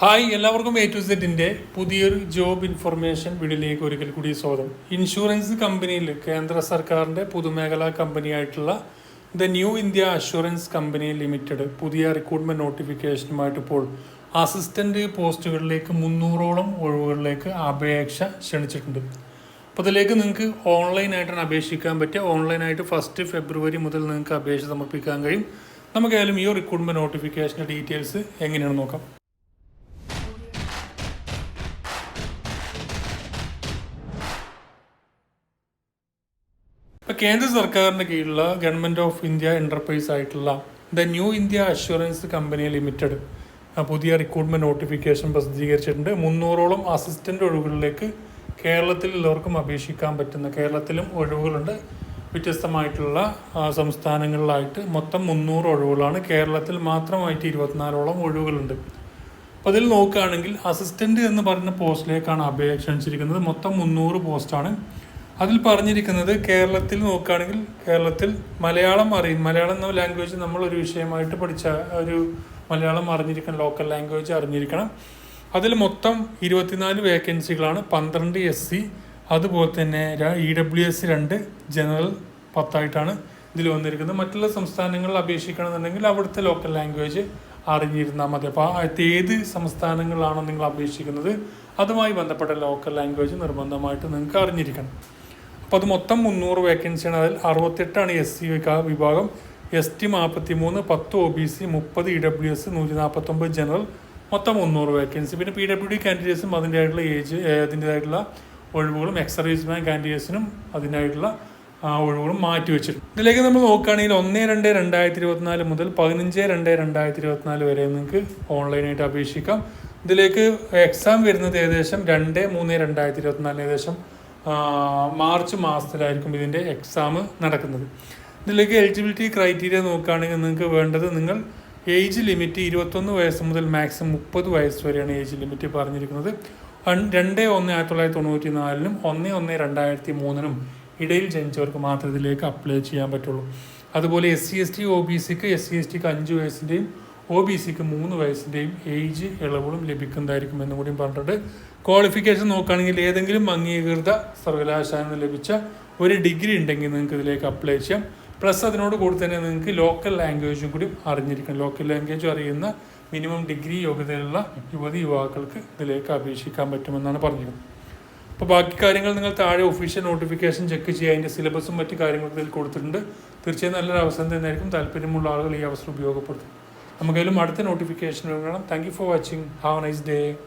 Hi എല്ലാവർക്കും A to സെറ്റിന്റെ പുതിയൊരു ജോബ് ഇൻഫർമേഷൻ വീഡിയോയിലേക്ക് ഒരിക്കൽ കൂടി സ്വാഗതം. ഇൻഷുറൻസ് കമ്പനിയിൽ കേന്ദ്ര സർക്കാരിന്റെ പൊതുമേഖലാ കമ്പനിയായിട്ടുള്ള the New India assurance company limited പുതിയ റിക്രൂട്ട്മെന്റ് നോട്ടിഫിക്കേഷനുമായിട്ട് ഇപ്പോൾ അസിസ്റ്റന്റ് പോസ്റ്റുകളിലേക്ക് മുന്നൂറോളം ഒഴിവുകളിലേക്ക് അപേക്ഷ ക്ഷണിച്ചിട്ടുണ്ട്. അപ്പോൾ അതിലേക്ക് നിങ്ങൾക്ക് ഓൺലൈനായിട്ടാണ് അപേക്ഷിക്കാൻ പറ്റുക. ഓൺലൈനായിട്ട് ഫസ്റ്റ് ഫെബ്രുവരി മുതൽ നിങ്ങൾക്ക് അപേക്ഷ സമർപ്പിക്കാൻ കഴിയും. നമുക്കായാലും ഈ റിക്രൂട്ട്മെന്റ് നോട്ടിഫിക്കേഷന്റെ ഡീറ്റെയിൽസ് എങ്ങനെയാണ് നോക്കാം. ഇപ്പോൾ കേന്ദ്ര സർക്കാരിന്റെ കീഴിലുള്ള ഗവൺമെന്റ് ഓഫ് ഇന്ത്യ എന്റർപ്രൈസ് ആയിട്ടുള്ള the New India assurance company limited പുതിയ റിക്രൂട്ട്മെന്റ് നോട്ടിഫിക്കേഷൻ പ്രസിദ്ധീകരിച്ചിട്ടുണ്ട്. മുന്നൂറോളം അസിസ്റ്റന്റ് ഒഴിവുകളിലേക്ക് കേരളത്തിൽ എല്ലാവർക്കും അപേക്ഷിക്കാൻ പറ്റുന്ന കേരളത്തിലും ഒഴിവുകളുണ്ട്. വ്യത്യസ്തമായിട്ടുള്ള സംസ്ഥാനങ്ങളിലായിട്ട് മൊത്തം മുന്നൂറ് ഒഴിവുകളാണ്. കേരളത്തിൽ മാത്രമായിട്ട് ഇരുപത്തിനാലോളം ഒഴിവുകളുണ്ട്. അപ്പോൾ അതിൽ നോക്കുകയാണെങ്കിൽ അസിസ്റ്റന്റ് എന്ന് പറയുന്ന പോസ്റ്റിലേക്കാണ് അപേക്ഷ ക്ഷണിച്ചിരിക്കുന്നത് മൊത്തം മുന്നൂറ് പോസ്റ്റാണ് അതിൽ പറഞ്ഞിരിക്കുന്നത് കേരളത്തിൽ നോക്കുകയാണെങ്കിൽ കേരളത്തിൽ മലയാളം അറിയും മലയാളം എന്ന ലാംഗ്വേജ് നമ്മൾ ഒരു വിഷയമായിട്ട് പഠിച്ച ഒരു മലയാളം അറിഞ്ഞിരിക്കണം ലോക്കൽ ലാംഗ്വേജ് അറിഞ്ഞിരിക്കണം. അതിൽ മൊത്തം ഇരുപത്തിനാല് വേക്കൻസികളാണ് പന്ത്രണ്ട് എസ് സി അതുപോലെ തന്നെ ഇ ഡബ്ല്യു എസ് രണ്ട് ജനറൽ പത്തായിട്ടാണ് ഇതിൽ വന്നിരിക്കുന്നത്. മറ്റുള്ള സംസ്ഥാനങ്ങളിൽ അപേക്ഷിക്കണമെന്നുണ്ടെങ്കിൽ അവിടുത്തെ ലോക്കൽ ലാംഗ്വേജ് അറിഞ്ഞിരുന്നാൽ മതി. അപ്പോൾ ഏത് സംസ്ഥാനങ്ങളിലാണോ നിങ്ങൾ അപേക്ഷിക്കുന്നത് അതുമായി ബന്ധപ്പെട്ട ലോക്കൽ ലാംഗ്വേജ് നിർബന്ധമായിട്ട് നിങ്ങൾക്ക് അറിഞ്ഞിരിക്കണം. അപ്പോൾ അത് മൊത്തം മുന്നൂറ് വേക്കൻസിയാണ് അതിൽ അറുപത്തെട്ടാണ് എസ് സി വിഭാഗം. എസ് ടി നാൽപ്പത്തി മൂന്ന് പത്ത് ഒ ബി സി മുപ്പത് ഇ ഡബ്ല്യു എസ് നൂറ്റി നാൽപ്പത്തൊമ്പത് ജനറൽ മൊത്തം മുന്നൂറ് വേക്കൻസി പിന്നെ പി ഡബ്ല്യു ഡി കാൻഡിഡേറ്റ്സും അതിന്റെതായിട്ടുള്ള ഏജ് അതിന്റെതായിട്ടുള്ള ഒഴിവുകളും എക്സ് സർവീസ് മാൻ കാൻഡിഡേറ്റ്സിനും അതിനായിട്ടുള്ള ഒഴിവുകളും മാറ്റി വെച്ചിട്ടുണ്ട്. ഇതിലേക്ക് നമ്മൾ നോക്കുകയാണെങ്കിൽ ഒന്ന് രണ്ട് രണ്ടായിരത്തി ഇരുപത്തിനാല് മുതൽ പതിനഞ്ച് രണ്ട് രണ്ടായിരത്തി ഇരുപത്തിനാല് വരെ നിങ്ങൾക്ക് ഓൺലൈനായിട്ട് അപേക്ഷിക്കാം. ഇതിലേക്ക് എക്സാം വരുന്നത് ഏകദേശം രണ്ട് മൂന്ന് രണ്ടായിരത്തി ഇരുപത്തിനാലിന് ഏകദേശം മാർച്ച് മാസത്തിലായിരിക്കും ഇതിന്റെ എക്സാം നടക്കുന്നത്. ഇതിലേക്ക് എലിജിബിലിറ്റി ക്രൈറ്റീരിയ നോക്കുകയാണെങ്കിൽ നിങ്ങൾക്ക് വേണ്ടത് നിങ്ങൾ ഏജ് ലിമിറ്റ് ഇരുപത്തൊന്ന് വയസ്സ് മുതൽ മാക്സിമം മുപ്പത് വയസ്സ് വരെയാണ് ഏജ് ലിമിറ്റ് പറഞ്ഞിരിക്കുന്നത്. രണ്ട് ഒന്ന് ആയിരത്തി തൊള്ളായിരത്തി തൊണ്ണൂറ്റി നാലിനും ഒന്ന് ഒന്ന് രണ്ടായിരത്തി മൂന്നിനും ഇടയിൽ ജനിച്ചവർക്ക് മാത്രമേ ഇതിലേക്ക് അപ്ലൈ ചെയ്യാൻ പറ്റുള്ളൂ. അതുപോലെ S C S T O B സിക്ക് എസ് സി എസ് ടിക്ക് അഞ്ച് വയസ്സിന്റെയും ഒ ബി സിക്ക് മൂന്ന് വയസ്സിന്റെയും ഏജ് ഇളവുകളും ലഭിക്കുന്നതായിരിക്കും എന്നും കൂടിയും പറഞ്ഞിട്ടുണ്ട്. ക്വാളിഫിക്കേഷൻ നോക്കുകയാണെങ്കിൽ ഏതെങ്കിലും അംഗീകൃത സർവകലാശാലയിൽ നിന്ന് ലഭിച്ച ഒരു ഡിഗ്രി ഉണ്ടെങ്കിൽ നിങ്ങൾക്ക് ഇതിലേക്ക് അപ്ലൈ ചെയ്യാം. പ്ലസ് അതിനോട് കൂടി തന്നെ നിങ്ങൾക്ക് ലോക്കൽ ലാംഗ്വേജും കൂടി അറിഞ്ഞിരിക്കണം. ലോക്കൽ ലാംഗ്വേജ് അറിയുന്ന മിനിമം ഡിഗ്രി യോഗ്യതയുള്ള യുവതി യുവാക്കൾക്ക് ഇതിലേക്ക് അപേക്ഷിക്കാൻ പറ്റുമെന്നാണ് പറഞ്ഞിരിക്കുന്നത്. അപ്പോൾ ബാക്കി കാര്യങ്ങൾ നിങ്ങൾ താഴെ ഒഫീഷ്യൽ നോട്ടിഫിക്കേഷൻ ചെക്ക് ചെയ്യുക. അതിന്റെ സിലബസും മറ്റു കാര്യങ്ങളും ഇതിൽ കൊടുത്തിട്ടുണ്ട്. തീർച്ചയായും നല്ലൊരു അവസരം തന്നെയായിരിക്കും. താല്പര്യമുള്ള ആളുകൾ ഈ അവസരം ഉപയോഗപ്പെടുത്തും. നമുക്കതിലും അടുത്ത നോട്ടിഫിക്കേഷൻ വേണം thank you for watching have a nice day